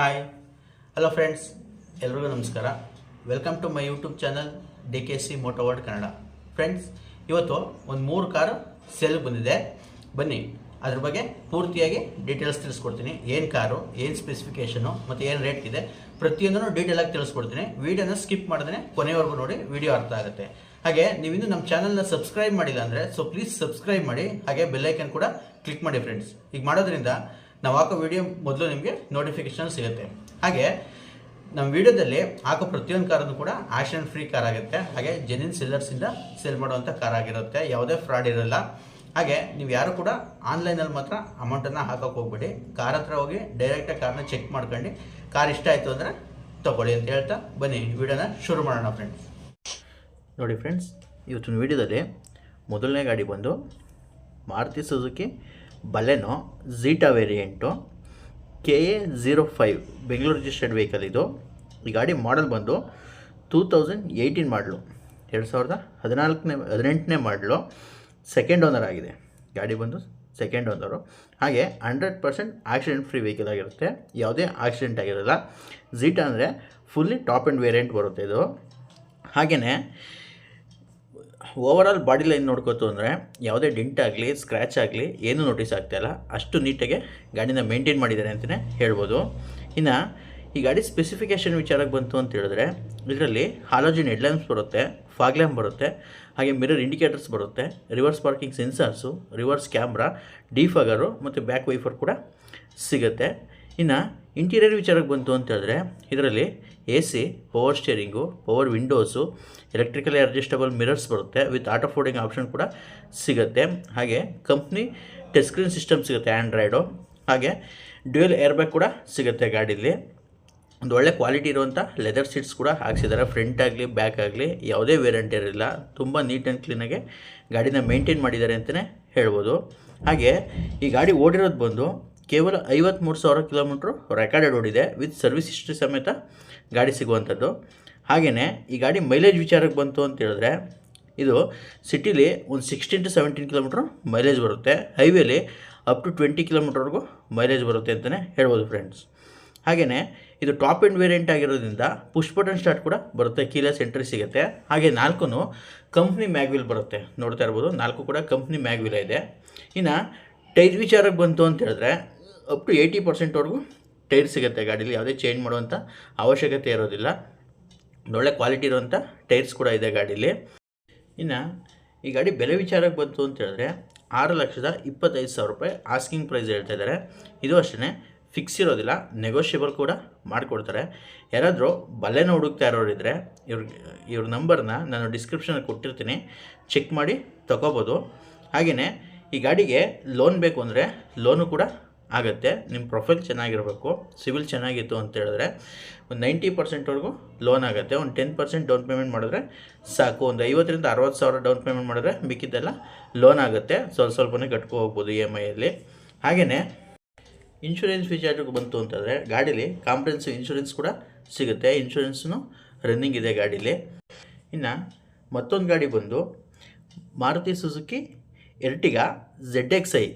Hi hello friends ಎಲ್ರಿಗೂ ನಮಸ್ಕಾರ. Welcome to my YouTube channel D K C moto world Kannada friends ಇವತ್ತು ಒಂದು ಮೂರು ಕಾರು ಸೆಲ್ ಬಂದಿದೆ. ಬನ್ನಿ, ಅದ್ರ ಬಗ್ಗೆ ಪೂರ್ತಿಯಾಗಿ ಡೀಟೇಲ್ಸ್ ತಿಳಿಸ್ಕೊಡ್ತೀನಿ. ಏನು ಕಾರು ಏನು ಸ್ಪೆಸಿಫಿಕೇಷನು ಮತ್ತು ಏನು ರೇಟ್ ಇದೆ, ಪ್ರತಿಯೊಂದನ್ನು ಡೀಟೇಲಾಗಿ ತಿಳಿಸ್ಕೊಡ್ತೀನಿ. ವೀಡಿಯೋನ ಸ್ಕಿಪ್ ಮಾಡಿದ್ರೆ ಕೊನೆವರೆಗೂ ನೋಡಿ ವಿಡಿಯೋ ಅರ್ಥ ಆಗುತ್ತೆ. ಹಾಗೆ, ನೀವಿನ್ನು ನಮ್ಮ ಚಾನಲ್ನ ಸಬ್ಸ್ಕ್ರೈಬ್ ಮಾಡಿಲ್ಲ ಅಂದರೆ ಸೊ ಪ್ಲೀಸ್ ಸಬ್ಸ್ಕ್ರೈಬ್ ಮಾಡಿ. ಹಾಗೆ ಬೆಲ್ಲೈಕನ್ ಕೂಡ ಕ್ಲಿಕ್ ಮಾಡಿ ಫ್ರೆಂಡ್ಸ್ ಈಗ ಮಾಡೋದ್ರಿಂದ ನಾವು ಹಾಕೋ ವಿಡಿಯೋ ಮೊದಲು ನಿಮಗೆ ನೋಟಿಫಿಕೇಶನ್ ಸಿಗುತ್ತೆ. ಹಾಗೆ ನಮ್ಮ ವಿಡಿಯೋದಲ್ಲಿ ಹಾಕೋ ಪ್ರತಿಯೊಂದು ಕಾರನ್ನು ಕೂಡ ಆಕ್ಷನ್ ಫ್ರೀ ಕಾರ್ ಆಗುತ್ತೆ. ಹಾಗೆ ಜೆನಿನ್ ಸೆಲ್ಲರ್ಸಿಂದ ಸೇಲ್ ಮಾಡುವಂಥ ಕಾರ್ ಆಗಿರುತ್ತೆ. ಯಾವುದೇ ಫ್ರಾಡ್ ಇರಲ್ಲ. ಹಾಗೆ, ನೀವು ಯಾರು ಕೂಡ ಆನ್ಲೈನಲ್ಲಿ ಮಾತ್ರ ಅಮೌಂಟನ್ನು ಹಾಕೋಕೆ ಹೋಗ್ಬೇಡಿ. ಕಾರ್ ಹತ್ರ ಹೋಗಿ ಡೈರೆಕ್ಟಾಗಿ ಕಾರನ್ನ ಚೆಕ್ ಮಾಡ್ಕೊಂಡು. ಕಾರ್ ಇಷ್ಟ ಆಯಿತು ಅಂದರೆ ತಗೊಳ್ಳಿ ಅಂತ ಹೇಳ್ತಾ ಬನ್ನಿ. ವಿಡಿಯೋನ ಶುರು ಮಾಡೋಣ ಫ್ರೆಂಡ್ಸ್ ನೋಡಿ ಫ್ರೆಂಡ್ಸ್ ಇವತ್ತಿನ ವಿಡಿಯೋದಲ್ಲಿ ಮೊದಲನೇ ಗಾಡಿ ಬಂದು Maruti Suzuki, Baleno Zeta variant K A zero five Bengaluru registered vehicle ಇದು. ಈ ಗಾಡಿ ಮಾಡಲ್ ಬಂದು ಟೂ ತೌಸಂಡ್ ಏಯ್ಟೀನ್ ಮಾಡಲು ಎರಡು ಸಾವಿರದ ಹದಿನಾಲ್ಕನೇ, ಹದಿನೆಂಟನೇ ಮಾಡಲು ಸೆಕೆಂಡ್ ಓನರ್ ಆಗಿದೆ. ಗಾಡಿ ಬಂದು ಸೆಕೆಂಡ್ ಓನರು ಹಾಗೆ hundred percent accident free vehicle ಆಗಿರುತ್ತೆ. ಯಾವುದೇ ಆಕ್ಸಿಡೆಂಟ್ ಆಗಿರೋಲ್ಲ. ಝೀಟಾ ಅಂದರೆ ಫುಲ್ಲಿ ಟಾಪ್ ಆ್ಯಂಡ್ ವೇರಿಯಂಟ್ ಬರುತ್ತೆ ಇದು. ಹಾಗೆಯೇ ಓವರಾಲ್ ಬಾಡಿ ಲೈನ್ ನೋಡ್ಕೋತು ಅಂದರೆ ಯಾವುದೇ ಡಿಂಟ್ ಆಗಲಿ ಸ್ಕ್ರ್ಯಾಚ್ ಆಗಲಿ ಏನೂ ನೋಟಿಸ್ ಆಗ್ತಾಯಿಲ್ಲ ಅಷ್ಟು ನೀಟಾಗಿ ಗಾಡಿನ ಮೇಂಟೈನ್ ಮಾಡಿದ್ದಾರೆ ಅಂತಲೇ ಹೇಳ್ಬೋದು. ಇನ್ನು ಈ ಗಾಡಿ ಸ್ಪೆಸಿಫಿಕೇಷನ್ ವಿಚಾರಕ್ಕೆ ಬಂತು ಅಂತ ಹೇಳಿದ್ರೆ, ಇದರಲ್ಲಿ ಹಾಲೋಜಿನ್ ಹೆಡ್ಲೈನ್ಸ್ ಬರುತ್ತೆ ಫಾಗ್ ಲ್ಯಾಂಪ್ ಬರುತ್ತೆ, ಹಾಗೆ ಮಿರರ್ ಇಂಡಿಕೇಟರ್ಸ್ ಬರುತ್ತೆ reverse parking sensors reverse camera defogger ಮತ್ತು ಬ್ಯಾಕ್ ವೈಫರ್ ಕೂಡ ಸಿಗುತ್ತೆ. ಇನ್ನು ಇಂಟೀರಿಯರ್ ವಿಚಾರಕ್ಕೆ ಬಂತು ಅಂತ ಹೇಳಿದ್ರೆ, ಇದರಲ್ಲಿ A C power steering power windows electrically adjustable mirrors ಬರುತ್ತೆ. ವಿತ್ ಆಟೋ ಫೋಲ್ಡಿಂಗ್ ಆಪ್ಷನ್ ಕೂಡ ಸಿಗುತ್ತೆ. ಹಾಗೆ ಕಂಪ್ನಿ ಟಚ್ ಸ್ಕ್ರೀನ್ ಸಿಸ್ಟಮ್ ಸಿಗುತ್ತೆ ಆ್ಯಂಡ್ರಾಯ್ಡು ಹಾಗೆ ಡ್ಯೂಯಲ್ ಏರ್ ಬ್ಯಾಗ್ ಕೂಡ ಸಿಗುತ್ತೆ ಗಾಡೀಲಿ. ಒಂದು ಒಳ್ಳೆ ಕ್ವಾಲಿಟಿ ಇರುವಂಥ ಲೆದರ್ ಸೀಟ್ಸ್ ಕೂಡ ಹಾಕ್ಸಿದ್ದಾರೆ. ಫ್ರಂಟ್ ಆಗಲಿ ಬ್ಯಾಕ್ ಆಗಲಿ, ಯಾವುದೇ ವೇರಂಟಿ ಇರಲಿಲ್ಲ ತುಂಬ ನೀಟ್ ಆ್ಯಂಡ್ ಕ್ಲೀನಾಗಿ ಗಾಡಿನ ಮೇಂಟೈನ್ ಮಾಡಿದ್ದಾರೆ ಅಂತಲೇ ಹೇಳ್ಬೋದು. ಹಾಗೆ ಈ ಗಾಡಿ ಓಡಿರೋದು ಬಂದು ಕೇವಲ ಐವತ್ತ್ಮೂರು ಸಾವಿರ ಕಿಲೋಮೀಟ್ರು ರೆಕಾರ್ಡೆಡ್ ಓಡಿದೆ ವಿತ್ ಸರ್ವಿಸ್ ಹಿಸ್ಟ್ರಿ ಸಮೇತ ಗಾಡಿ ಸಿಗುವಂಥದ್ದು. ಹಾಗೆಯೇ ಈ ಗಾಡಿ ಮೈಲೇಜ್ ವಿಚಾರಕ್ಕೆ ಬಂತು ಅಂತ ಹೇಳಿದ್ರೆ ಇದು ಸಿಟಿಲಿ ಒಂದು sixteen to seventeen kilometre mileage ಬರುತ್ತೆ. ಹೈವೇಲಿ ಅಪ್ ಟು ಟ್ವೆಂಟಿ ಕಿಲೋಮೀಟ್ರ್ವರೆಗೂ ಮೈಲೇಜ್ ಬರುತ್ತೆ ಅಂತಲೇ ಹೇಳ್ಬೋದು ಫ್ರೆಂಡ್ಸ್ ಹಾಗೆಯೇ ಇದು ಟಾಪ್ ಎಂಡ್ ವೇರಿಯಂಟ್ ಆಗಿರೋದ್ರಿಂದ ಪುಷ್ ಬಟನ್ ಸ್ಟಾರ್ಟ್ ಕೂಡ ಬರುತ್ತೆ ಕೀಲೆಸ್ ಎಂಟ್ರಿ ಸಿಗುತ್ತೆ. ಹಾಗೆ ನಾಲ್ಕು ಕಂಪ್ನಿ ಮ್ಯಾಗ್ವಿಲ್ ಬರುತ್ತೆ. ನೋಡ್ತಾ ಇರ್ಬೋದು, ನಾಲ್ಕು ಕೂಡ ಕಂಪ್ನಿ ಮ್ಯಾಗ್ವಿಲ್ ಇದೆ. ಇನ್ನು ಟೈರ್ ವಿಚಾರಕ್ಕೆ ಬಂತು ಅಂತ ಹೇಳಿದ್ರೆ ಅಪ್ ಟು ಏಯ್ಟಿ ಪರ್ಸೆಂಟ್ವರೆಗೂ ಟೈರ್ ಸಿಗುತ್ತೆ ಗಾಡೀಲಿ, ಯಾವುದೇ ಚೇಂಜ್ ಮಾಡುವಂಥ ಅವಶ್ಯಕತೆ ಇರೋದಿಲ್ಲ. ಒಳ್ಳೆ ಕ್ವಾಲಿಟಿ ಇರುವಂಥ ಟೈರ್ಸ್ ಕೂಡ ಇದೆ ಗಾಡೀಲಿ. ಇನ್ನು ಈ ಗಾಡಿ ಬೆಲೆ ವಿಚಾರಕ್ಕೆ ಬಂತು ಅಂತ ಹೇಳಿದ್ರೆ ಆರು ಲಕ್ಷದ ಇಪ್ಪತ್ತೈದು ಸಾವಿರ ರೂಪಾಯಿ ಆಸ್ಕಿಂಗ್ ಪ್ರೈಸ್ ಹೇಳ್ತಾ ಇದ್ದಾರೆ. ಇದು ಅಷ್ಟೇ ಫಿಕ್ಸ್ ಇರೋದಿಲ್ಲ ನೆಗೋಷಿಯಬಲ್ ಕೂಡ ಮಾಡಿಕೊಡ್ತಾರೆ. ಯಾರಾದರೂ ಬಲೆನ ಹುಡುಕ್ತಾ ಇರೋರಿದ್ದರೆ ಇವ್ರ ಇವ್ರ ನಂಬರ್ನ ನಾನು ಡಿಸ್ಕ್ರಿಪ್ಷನಲ್ಲಿ ಕೊಟ್ಟಿರ್ತೀನಿ ಚೆಕ್ ಮಾಡಿ ತಗೋಬೋದು. ಹಾಗೆಯೇ ಈ ಗಾಡಿಗೆ ಲೋನ್ ಬೇಕು ಅಂದರೆ ಲೋನು ಕೂಡ ಆಗುತ್ತೆ. ನಿಮ್ಮ ಪ್ರೊಫೈಲ್ ಚೆನ್ನಾಗಿರಬೇಕು, ಸಿವಿಲ್ ಚೆನ್ನಾಗಿತ್ತು ಅಂತ ಹೇಳಿದ್ರೆ ಒಂದು ನೈಂಟಿ ಪರ್ಸೆಂಟ್ವರೆಗೂ ಲೋನ್ ಆಗುತ್ತೆ. ಒಂದು ಟೆನ್ ಪರ್ಸೆಂಟ್ ಡೌನ್ ಪೇಮೆಂಟ್ ಮಾಡಿದ್ರೆ ಸಾಕು. ಒಂದು ಐವತ್ತರಿಂದ ಅರವತ್ತು ಸಾವಿರ ಡೌನ್ ಪೇಮೆಂಟ್ ಮಾಡಿದ್ರೆ ಮಿಕ್ಕಿದ್ದೆಲ್ಲ ಲೋನ್ ಆಗುತ್ತೆ. ಸ್ವಲ್ಪ ಸ್ವಲ್ಪನೇ ಕಟ್ಕೊ ಹೋಗ್ಬೋದು ಇ ಎಂ ಐಯಲ್ಲಿ ಹಾಗೆಯೇ ಇನ್ಶೂರೆನ್ಸ್ ವಿಚಾರಕ್ಕೆ ಬಂತು ಅಂತಂದರೆ ಗಾಡೀಲಿ ಕಾಂಪ್ರೆನ್ಸಿವ್ ಇನ್ಶೂರೆನ್ಸ್ ಕೂಡ ಸಿಗುತ್ತೆ. ಇನ್ಶೂರೆನ್ಸ್ನು ರನ್ನಿಂಗ್ ಇದೆ ಗಾಡೀಲಿ. ಇನ್ನು ಮತ್ತೊಂದು ಗಾಡಿ ಬಂದು Maruti Suzuki Ertiga Z X I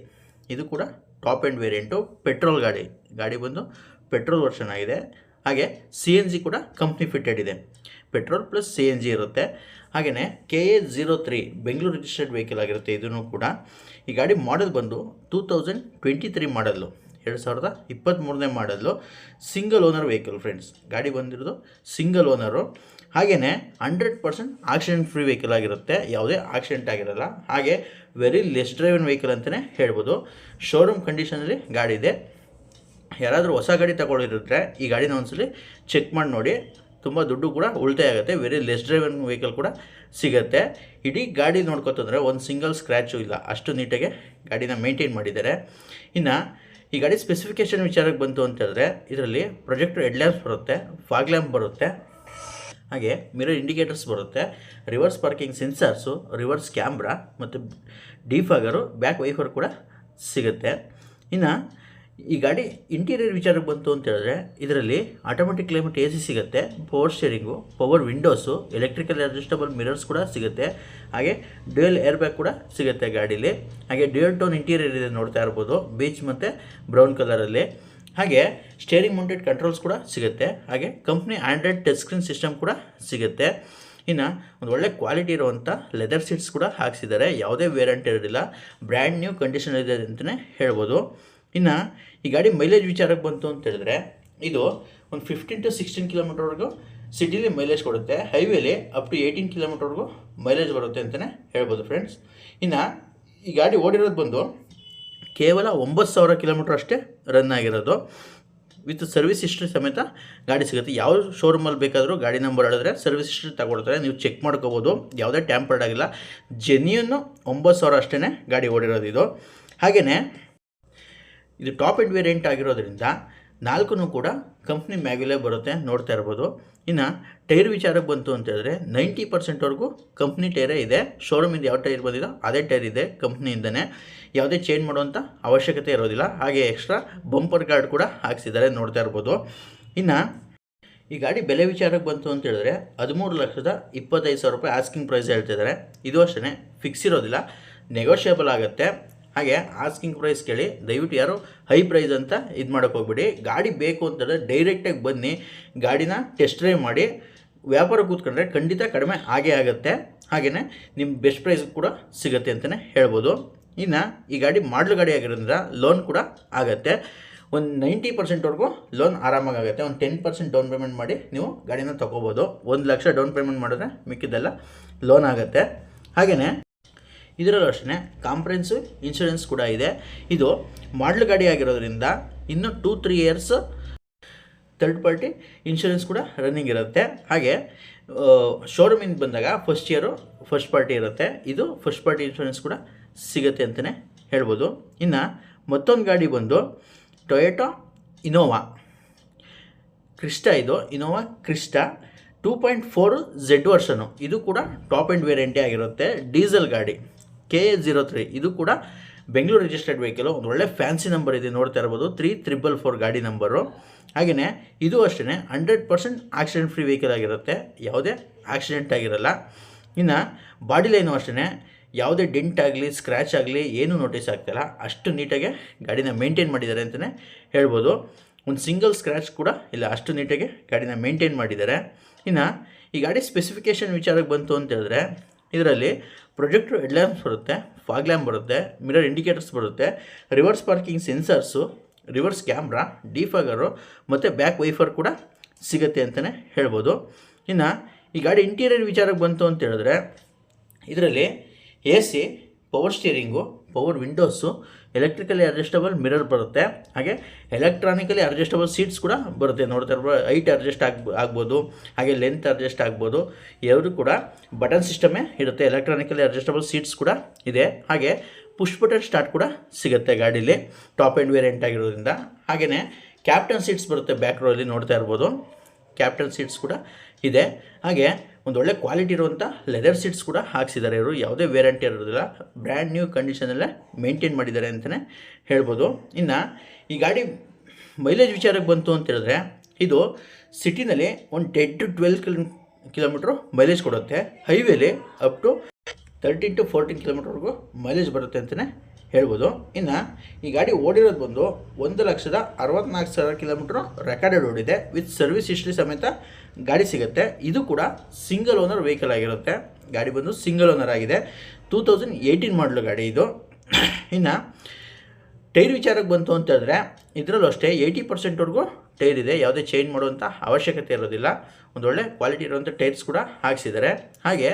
ಇದು ಕೂಡ ಟಾಪ್ ಎಂಡ್ ವೇರಿಯಂಟು ಪೆಟ್ರೋಲ್ ಗಾಡಿ. ಗಾಡಿ ಬಂದು ಪೆಟ್ರೋಲ್ ವರ್ಷನ್ ಆಗಿದೆ. ಹಾಗೆ ಸಿ ಎನ್ ಜಿ ಕೂಡ ಕಂಪ್ನಿ ಫಿಟ್ಟೆಡ್ ಇದೆ. Petrol plus C N G ಇರುತ್ತೆ. ಹಾಗೆಯೇ K A zero three Bengaluru registered vehicle ಆಗಿರುತ್ತೆ. ಇದೂ ಕೂಡ ಈ ಗಾಡಿ ಮಾಡೆಲ್ ಬಂದು two thousand twenty three model ಎರಡು ಸಾವಿರದ ಇಪ್ಪತ್ತ್ಮೂರನೇ model single owner vehicle friends ಗಾಡಿ ಬಂದಿರೋದು ಸಿಂಗಲ್ ಓನರು ಹಾಗೆಯೇ hundred percent accident free vehicle ಆಗಿರುತ್ತೆ. ಯಾವುದೇ ಆಕ್ಸಿಡೆಂಟ್ ಆಗಿರಲ್ಲ. ಹಾಗೆ ವೆರಿ ಲೆಸ್ ಡ್ರೈವನ್ ವೆಹಿಕಲ್ ಅಂತಲೇ ಹೇಳ್ಬೋದು. ಶೋರೂಮ್ ಕಂಡೀಷನಲ್ಲಿ ಗಾಡಿ ಇದೆ. ಯಾರಾದರೂ ಹೊಸ ಗಾಡಿ ತಗೊಳ್ಳಿರುತ್ತೆ ಈ ಗಾಡಿನ ಒಂದ್ಸಲಿ ಚೆಕ್ ಮಾಡಿ ನೋಡಿ. ತುಂಬ ದುಡ್ಡು ಕೂಡ ಉಳಿತಾಯ ಆಗುತ್ತೆ. ವೆರಿ ಲೆಸ್ ಡ್ರೈವನ್ ವೆಹಿಕಲ್ ಕೂಡ ಸಿಗುತ್ತೆ. ಇಡೀ ಗಾಡಿ ನೋಡ್ಕೊತಂದರೆ ಒಂದು ಸಿಂಗಲ್ ಸ್ಕ್ರ್ಯಾಚು ಇಲ್ಲ. ಅಷ್ಟು ನೀಟಾಗೆ ಗಾಡಿನ ಮೇಂಟೈನ್ ಮಾಡಿದ್ದಾರೆ. ಇನ್ನು ಈ ಗಾಡಿ ಸ್ಪೆಸಿಫಿಕೇಷನ್ ವಿಚಾರಕ್ಕೆ ಬಂತು ಅಂತಂದರೆ ಇದರಲ್ಲಿ ಪ್ರೊಜೆಕ್ಟರ್ ಹೆಡ್ ಲ್ಯಾಂಪ್ಸ್ ಬರುತ್ತೆ ಫಾಗ್ ಲ್ಯಾಂಪ್ ಬರುತ್ತೆ, ಹಾಗೆ ಮಿರರ್ ಇಂಡಿಕೇಟರ್ಸ್ ಬರುತ್ತೆ reverse parking sensors reverse camera ಮತ್ತು ಡಿಫಾಗರು ಬ್ಯಾಕ್ ವೈಫರ್ ಕೂಡ ಸಿಗುತ್ತೆ. ಇನ್ನು ಈ ಗಾಡಿ ಇಂಟೀರಿಯರ್ ವಿಚಾರಕ್ಕೆ ಬಂತು ಅಂತ ಹೇಳಿದ್ರೆ, ಇದರಲ್ಲಿ ಆಟೋಮೆಟಿಕ್ ಕ್ಲೈಮೇಟ್ ಎ ಸಿ ಸಿಗುತ್ತೆ power steering power windows electrical adjustable mirrors ಕೂಡ ಸಿಗುತ್ತೆ, ಹಾಗೆ ಡ್ಯೂಯಲ್ ಏರ್ ಬ್ಯಾಗ್ ಕೂಡ ಸಿಗುತ್ತೆ ಗಾಡೀಲಿ. ಹಾಗೆ ಡ್ಯೂಯಲ್ ಟೋನ್ ಇಂಟೀರಿಯರ್ ಇದೆ ನೋಡ್ತಾ ಇರ್ಬೋದು ಬೀಚ್ ಮತ್ತು ಬ್ರೌನ್ ಕಲರಲ್ಲಿ ಹಾಗೆ ಸ್ಟೇರಿಂಗ್ ಮೌಂಟೆಡ್ ಕಂಟ್ರೋಲ್ಸ್ ಕೂಡ ಸಿಗುತ್ತೆ, ಹಾಗೆ company android touch screen system ಕೂಡ ಸಿಗುತ್ತೆ. ಇನ್ನು ಒಂದು ಒಳ್ಳೆ ಕ್ವಾಲಿಟಿ ಇರುವಂಥ ಲೆದರ್ ಸೀಟ್ಸ್ ಕೂಡ ಹಾಕ್ಸಿದ್ದಾರೆ, ಯಾವುದೇ ವೇರಂಟ್ ಇರೋದಿಲ್ಲ. ಬ್ರ್ಯಾಂಡ್ ನ್ಯೂ ಕಂಡೀಷನ್ ಇದೆ ಅಂತಲೇ ಹೇಳ್ಬೋದು. ಇನ್ನು ಈ ಗಾಡಿ ಮೈಲೇಜ್ ವಿಚಾರಕ್ಕೆ ಬಂತು ಅಂತ ಹೇಳಿದ್ರೆ, ಇದು ಒಂದು ಫಿಫ್ಟೀನ್ ಟು ಸಿಕ್ಸ್ಟೀನ್ ಕಿಲೋಮೀಟರ್ವರೆಗೂ ಸಿಟಿಲಿ ಮೈಲೇಜ್ ಕೊಡುತ್ತೆ. ಹೈವೇಲಿ ಅಪ್ ಟು ಏಯ್ಟೀನ್ ಕಿಲೋಮೀಟರ್ವರೆಗೂ ಮೈಲೇಜ್ ಬರುತ್ತೆ ಅಂತಲೇ ಹೇಳ್ಬೋದು ಫ್ರೆಂಡ್ಸ್ ಇನ್ನು ಈ ಗಾಡಿ ಓಡಿರೋದು ಬಂದು ಕೇವಲ ಒಂಬತ್ತು ಸಾವಿರ ಕಿಲೋಮೀಟ್ರ್ ಅಷ್ಟೇ ರನ್ ಆಗಿರೋದು. ವಿತ್ ಸರ್ವಿಸ್ ಹಿಸ್ಟ್ರಿ ಸಮೇತ ಗಾಡಿ ಸಿಗುತ್ತೆ. ಯಾವ ಶೋರೂಮಲ್ಲಿ ಬೇಕಾದರೂ ಗಾಡಿ ನಂಬರ್ ಹೇಳಿದ್ರೆ ಸರ್ವಿಸ್ ಹಿಸ್ಟ್ರಿ ತಗೊಳ್ತಾರೆ. ನೀವು ಚೆಕ್ ಮಾಡ್ಕೋಬೋದು. ಯಾವುದೇ ಟ್ಯಾಂಪರ್ಡ್ ಆಗಿಲ್ಲ. ಜೆನ್ಯೂನು ಒಂಬತ್ತು ಸಾವಿರ ಅಷ್ಟೇ ಗಾಡಿ ಓಡಿರೋದು ಇದು. ಹಾಗೆಯೇ ಇದು ಟಾಪ್ ಎಂಡ್ ವೇರಿಯಂಟ್ ಆಗಿರೋದ್ರಿಂದ ನಾಲ್ಕು ಕೂಡ ಕಂಪ್ನಿ ಮ್ಯಾಗಲೇ ಬರುತ್ತೆ ನೋಡ್ತಾ ಇರ್ಬೋದು. ಇನ್ನು ಟೈರ್ ವಿಚಾರಕ್ಕೆ ಬಂತು ಅಂತ ಹೇಳಿದ್ರೆ ನೈಂಟಿ ಪರ್ಸೆಂಟ್ವರೆಗೂ ಕಂಪ್ನಿ ಟೈರೇ ಇದೆ. ಶೋರೂಮಿಂದ ಯಾವ ಟೈರ್ ಬಂದಿಲ್ಲ ಅದೇ ಟೈರ್ ಇದೆ ಕಂಪ್ನಿಯಿಂದನೇ. ಯಾವುದೇ ಚೇಂಜ್ ಮಾಡುವಂಥ ಅವಶ್ಯಕತೆ ಇರೋದಿಲ್ಲ. ಹಾಗೆ ಎಕ್ಸ್ಟ್ರಾ ಬಂಪರ್ ಗಾರ್ಡ್ ಕೂಡ ಹಾಕ್ಸಿದ್ದಾರೆ ನೋಡ್ತಾ ಇರ್ಬೋದು. ಇನ್ನು ಈ ಗಾಡಿ ಬೆಲೆ ವಿಚಾರಕ್ಕೆ ಬಂತು ಅಂತ ಹೇಳಿದ್ರೆ ಹದಿಮೂರು ಲಕ್ಷದ ಇಪ್ಪತ್ತೈದು ಸಾವಿರ ರೂಪಾಯಿ ಆಸ್ಕಿಂಗ್ ಪ್ರೈಸ್ ಹೇಳ್ತಿದ್ದಾರೆ ಇದು ಅಷ್ಟೇ ಫಿಕ್ಸ್ ಇರೋದಿಲ್ಲ ನೆಗೋಷಿಯೇಬಲ್ ಆಗುತ್ತೆ. ಹಾಗೆ ಆಸ್ಕಿಂಗ್ ಪ್ರೈಸ್ ಕೇಳಿ, ದಯವಿಟ್ಟು ಯಾರು ಹೈ ಪ್ರೈಸ್ ಅಂತ ಇದು ಮಾಡೋಕ್ಕೆ ಹೋಗ್ಬಿಡಿ. ಗಾಡಿ ಬೇಕು ಅಂತಂದರೆ ಡೈರೆಕ್ಟಾಗಿ ಬನ್ನಿ, ಗಾಡಿನ ಟೆಸ್ಟ್ ಡ್ರೈವ್ ಮಾಡಿ, ವ್ಯಾಪಾರ ಕೂತ್ಕೊಂಡ್ರೆ ಖಂಡಿತ ಕಡಿಮೆ ಆಗೇ ಆಗುತ್ತೆ. ಹಾಗೆಯೇ ನಿಮ್ಮ ಬೆಸ್ಟ್ ಪ್ರೈಸ್ ಕೂಡ ಸಿಗುತ್ತೆ ಅಂತಲೇ ಹೇಳ್ಬೋದು. ಇನ್ನು ಈ ಗಾಡಿ ಮಾಡಲ್ ಗಾಡಿ ಆಗಿರೋದ್ರಿಂದ ಲೋನ್ ಕೂಡ ಆಗುತ್ತೆ. ಒಂದು ನೈಂಟಿ ಪರ್ಸೆಂಟ್ವರೆಗೂ ಲೋನ್ ಆರಾಮಾಗಿ ಆಗುತ್ತೆ. ಒಂದು ಟೆನ್ ಪರ್ಸೆಂಟ್ ಡೌನ್ ಪೇಮೆಂಟ್ ಮಾಡಿ ನೀವು ಗಾಡಿನ ತೊಗೋಬೋದು. ಒಂದು ಲಕ್ಷ ಡೌನ್ ಪೇಮೆಂಟ್ ಮಾಡಿದ್ರೆ ಮಿಕ್ಕಿದ್ದೆಲ್ಲ ಲೋನ್ ಆಗುತ್ತೆ. ಹಾಗೆಯೇ ಇದರಲ್ಲೂ ಅಷ್ಟೇ ಕಾಂಪ್ರೆನ್ಸಿವ್ ಇನ್ಶೂರೆನ್ಸ್ ಕೂಡ ಇದೆ. ಇದು ಮಾಡಲ್ ಗಾಡಿ ಆಗಿರೋದ್ರಿಂದ ಇನ್ನು two three years third party insurance ಕೂಡ ರನ್ನಿಂಗ್ ಇರುತ್ತೆ. ಹಾಗೆ ಶೋರೂಮಿಂದ ಬಂದಾಗ ಫಸ್ಟ್ ಇಯರು ಫಸ್ಟ್ ಪಾರ್ಟಿ ಇರುತ್ತೆ. ಇದು ಫಸ್ಟ್ ಪಾರ್ಟಿ ಇನ್ಶೂರೆನ್ಸ್ ಕೂಡ ಸಿಗುತ್ತೆ ಅಂತಲೇ ಹೇಳ್ಬೋದು. ಇನ್ನು ಮತ್ತೊಂದು ಗಾಡಿ ಬಂದು ಟೊಯೋಟೋ ಇನೋವಾ ಕ್ರಿಸ್ಟಾ ಇದು Innova Crysta two point four Z version. ಇದು ಕೂಡ ಟಾಪ್ ಆ್ಯಂಡ್ ವೇರಿಯಂಟೇ ಆಗಿರುತ್ತೆ ಡೀಸೆಲ್ ಗಾಡಿ. K A zero three. ಇದು ಕೂಡ ಬೆಂಗಳೂರು ರಿಜಿಸ್ಟರ್ಡ್ ವೆಹಿಕಲ್ ಒಂದು ಒಳ್ಳೆ ಫ್ಯಾನ್ಸಿ ನಂಬರ್ ಇದೆ, ನೋಡ್ತಾ ಇರ್ಬೋದು. ತ್ರೀ ತ್ರಿಬಲ್ ಫೋರ್ ಗಾಡಿ ನಂಬರು ಹಾಗೆಯೇ ಇದು ಅಷ್ಟೇ hundred percent accident free vehicle ಆಗಿರುತ್ತೆ. ಯಾವುದೇ ಆಕ್ಸಿಡೆಂಟ್ ಆಗಿರಲ್ಲ. ಇನ್ನು ಬಾಡಿ ಲೈನು ಅಷ್ಟೇ ಯಾವುದೇ ಡೆಂಟ್ ಆಗಲಿ ಸ್ಕ್ರ್ಯಾಚ್ ಆಗಲಿ, ಏನೂ ನೋಟಿಸ್ ಆಗ್ತಾಯಿಲ್ಲ ಅಷ್ಟು ನೀಟಾಗಿ ಗಾಡಿನ ಮೇಂಟೈನ್ ಮಾಡಿದ್ದಾರೆ ಅಂತಲೇ ಹೇಳ್ಬೋದು. ಒಂದು ಸಿಂಗಲ್ ಸ್ಕ್ರ್ಯಾಚ್ ಕೂಡ ಇಲ್ಲ, ಅಷ್ಟು ನೀಟಾಗಿ ಗಾಡಿನ ಮೇಂಟೈನ್ ಮಾಡಿದ್ದಾರೆ. ಇನ್ನು ಈ ಗಾಡಿ ಸ್ಪೆಸಿಫಿಕೇಷನ್ ವಿಚಾರಕ್ಕೆ ಬಂತು ಅಂತ ಹೇಳಿದ್ರೆ ಇದರಲ್ಲಿ ಪ್ರೊಜೆಕ್ಟ್ರ್ ಹೆಡ್ಲ್ಯಾಂಪ್ಸ್ ಬರುತ್ತೆ, ಫಾಗ್ ಲ್ಯಾಂಪ್ ಬರುತ್ತೆ, ಮಿರರ್ ಇಂಡಿಕೇಟರ್ಸ್ ಬರುತ್ತೆ, reverse parking sensors, reverse camera, defogger ಮತ್ತು ಬ್ಯಾಕ್ ವೈಫರ್ ಕೂಡ ಸಿಗುತ್ತೆ ಅಂತಲೇ ಹೇಳ್ಬೋದು. ಇನ್ನು ಈ ಗಾಡಿ ಇಂಟೀರಿಯರ್ ವಿಚಾರಕ್ಕೆ ಬಂತು ಅಂತ ಹೇಳಿದ್ರೆ, ಇದರಲ್ಲಿ A C, power steering, power windows electrically adjustable mirror ಬರುತ್ತೆ. ಹಾಗೆ ಎಲೆಕ್ಟ್ರಾನಿಕಲಿ ಅಡ್ಜಸ್ಟಬಲ್ ಸೀಟ್ಸ್ ಕೂಡ ಬರುತ್ತೆ. ನೋಡ್ತಾ ಇರ್ಬೋದು ಹೈಟ್ ಅಡ್ಜಸ್ಟ್ ಆಗ್, ಆಗ್ಬೋದು, ಹಾಗೆ ಲೆಂತ್ ಅಡ್ಜಸ್ಟ್ ಆಗ್ಬೋದು, ಎರಡು ಕೂಡ ಬಟನ್ ಸಿಸ್ಟಮೇ ಇರುತ್ತೆ. ಎಲೆಕ್ಟ್ರಾನಿಕಲಿ ಅಡ್ಜಸ್ಟಬಲ್ ಸೀಟ್ಸ್ ಕೂಡ ಇದೆ. ಹಾಗೆ ಪುಷ್ ಬಟನ್ ಸ್ಟಾರ್ಟ್ ಕೂಡ ಸಿಗುತ್ತೆ ಗಾಡೀಲಿ. ಟಾಪ್ ಆ್ಯಂಡ್ ವೇರಿಯಂಟ್ ಆಗಿರೋದ್ರಿಂದ. ಹಾಗೆಯೇ ಕ್ಯಾಪ್ಟನ್ ಸೀಟ್ಸ್ ಬರುತ್ತೆ ಬ್ಯಾಕ್ ರೋಲಿ ನೋಡ್ತಾ ಇರ್ಬೋದು. ಕ್ಯಾಪ್ಟನ್ ಸೀಟ್ಸ್ ಕೂಡ ಇದೆ. ಹಾಗೆ ಒಂದು ಒಳ್ಳೆ ಕ್ವಾಲಿಟಿ ಇರುವಂಥ ಲೆದರ್ ಸೀಟ್ಸ್ ಕೂಡ ಹಾಕ್ಸಿದ್ದಾರೆ ಇವರು. ಯಾವುದೇ ವ್ಯಾರಂಟಿ ಇರೋದಿಲ್ಲ ಬ್ರ್ಯಾಂಡ್ ನ್ಯೂ ಕಂಡೀಷನಲ್ಲೇ ಮೇಂಟೈನ್ ಮಾಡಿದ್ದಾರೆ ಅಂತಲೇ ಹೇಳ್ಬೋದು. ಇನ್ನು ಈ ಗಾಡಿ ಮೈಲೇಜ್ ವಿಚಾರಕ್ಕೆ ಬಂತು ಅಂತ ಹೇಳಿದ್ರೆ, ಇದು ಸಿಟಿನಲ್ಲಿ ಒಂದು ten to twelve kilo kilometre mileage ಕೊಡುತ್ತೆ. ಹೈವೇಲಿ up to thirteen to fourteen ಕಿಲೋಮೀಟ್ರ್ವರೆಗೂ mileage ಬರುತ್ತೆ ಅಂತಲೇ ಹೇಳ್ಬೋದು. ಇನ್ನು ಈ ಗಾಡಿ ಓಡಿರೋದು ಬಂದು ಒಂದು ಲಕ್ಷದ ಅರವತ್ನಾಲ್ಕು ಸಾವಿರ ಕಿಲೋಮೀಟ್ರ್ ರೆಕಾರ್ಡೆಡ್ ಓಡಿದೆ ವಿತ್ ಸರ್ವಿಸ್ ಹಿಸ್ಟ್ರಿ ಸಮೇತ ಗಾಡಿ ಸಿಗುತ್ತೆ. ಇದು ಕೂಡ ಸಿಂಗಲ್ ಓನರ್ ವೆಹಿಕಲ್ ಆಗಿರುತ್ತೆ. ಗಾಡಿ ಬಂದು ಸಿಂಗಲ್ ಓನರ್ ಆಗಿದೆ. ಟೂ ತೌಸಂಡ್ ಏಯ್ಟೀನ್ ಮಾಡಲು ಗಾಡಿ ಇದು. ಇನ್ನು ಟೈರ್ ವಿಚಾರಕ್ಕೆ ಬಂತು ಅಂತ ಹೇಳಿದ್ರೆ, ಇದರಲ್ಲೂ ಅಷ್ಟೇ ಏಯ್ಟಿ ಪರ್ಸೆಂಟ್ವರೆಗೂ ಟೈರ್ ಇದೆ, ಯಾವುದೇ ಚೇಂಜ್ ಮಾಡುವಂಥ ಅವಶ್ಯಕತೆ ಇರೋದಿಲ್ಲ. ಒಂದೊಳ್ಳೆ ಕ್ವಾಲಿಟಿ ಇರುವಂಥ ಟೈರ್ಸ್ ಕೂಡ ಹಾಕ್ಸಿದ್ದಾರೆ. ಹಾಗೆ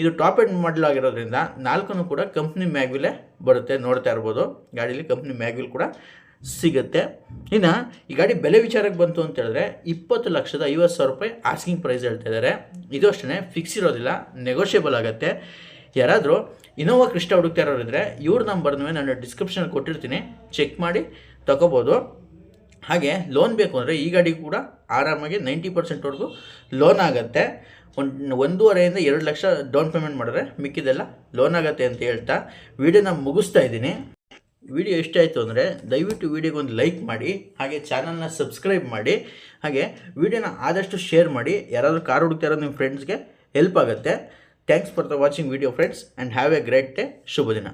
ಇದು ಟಾಪ್ ಎಂಡ್ ಮಾಡಲ್ ಆಗಿರೋದ್ರಿಂದ ನಾಲ್ಕನ್ನು ಕೂಡ ಕಂಪ್ನಿ ಮ್ಯಾಗ್ವಿಲೇ ಬರುತ್ತೆ ನೋಡ್ತಾ ಇರ್ಬೋದು. ಗಾಡೀಲಿ ಕಂಪ್ನಿ ಮ್ಯಾಗ್ವಿಲ್ ಕೂಡ ಸಿಗುತ್ತೆ. ಇನ್ನು ಈ ಗಾಡಿ ಬೆಲೆ ವಿಚಾರಕ್ಕೆ ಬಂತು ಅಂತ ಹೇಳಿದ್ರೆ ಇಪ್ಪತ್ತು ಲಕ್ಷದ ಐವತ್ತು ಸಾವಿರ ರೂಪಾಯಿ ಆಸ್ಕಿಂಗ್ ಪ್ರೈಸ್ ಹೇಳ್ತಾ ಇದ್ದಾರೆ. ಇದು ಅಷ್ಟೇ ಫಿಕ್ಸ್ ಇರೋದಿಲ್ಲ ನೆಗೋಷಿಯಬಲ್ ಆಗುತ್ತೆ. ಯಾರಾದರೂ ಇನೋವಾ ಕೃಷ್ಣ ಹುಡುಕ್ತಾ ಇರೋರಿದ್ರೆ ಇವ್ರ ನಂಬರ್ನೂ ನಾನು ಡಿಸ್ಕ್ರಿಪ್ಷನ್ ಕೊಟ್ಟಿರ್ತೀನಿ. ಚೆಕ್ ಮಾಡಿ, ತಗೋಬೋದು. ಹಾಗೆ ಲೋನ್ ಬೇಕು ಅಂದರೆ ಈ ಗಾಡಿ ಕೂಡ ಆರಾಮಾಗಿ ನೈಂಟಿ ಪರ್ಸೆಂಟ್ವರೆಗೂ ಲೋನ್ ಆಗುತ್ತೆ. ಒಂದು, ಒಂದೂವರೆಯಿಂದ ಎರಡು ಲಕ್ಷ ಡೌನ್ ಪೇಮೆಂಟ್ ಮಾಡಿದ್ರೆ ಮಿಕ್ಕಿದೆಲ್ಲ ಲೋನ್ ಆಗುತ್ತೆ ಅಂತ ಹೇಳ್ತಾ ವಿಡಿಯೋನ ಮುಗಿಸ್ತಾ ಇದ್ದೀನಿ. ವಿಡಿಯೋ ಇಷ್ಟ ಆಯಿತು ಅಂದರೆ ದಯವಿಟ್ಟು ವಿಡಿಯೋಗೆ ಒಂದು ಲೈಕ್ ಮಾಡಿ, ಹಾಗೆ ಚಾನಲ್ನ ಸಬ್ಸ್ಕ್ರೈಬ್ ಮಾಡಿ, ಹಾಗೆ ವಿಡಿಯೋನ ಆದಷ್ಟು ಶೇರ್ ಮಾಡಿ. ಯಾರಾದರೂ ಕಾರ್ ಹುಡುಕ್ತಾ ಇರೋ ನಿಮ್ಮ ಫ್ರೆಂಡ್ಸ್ಗೆ ಹೆಲ್ಪ್ ಆಗುತ್ತೆ. Thanks for the watching video friends and have a great day ಶುಭ ದಿನ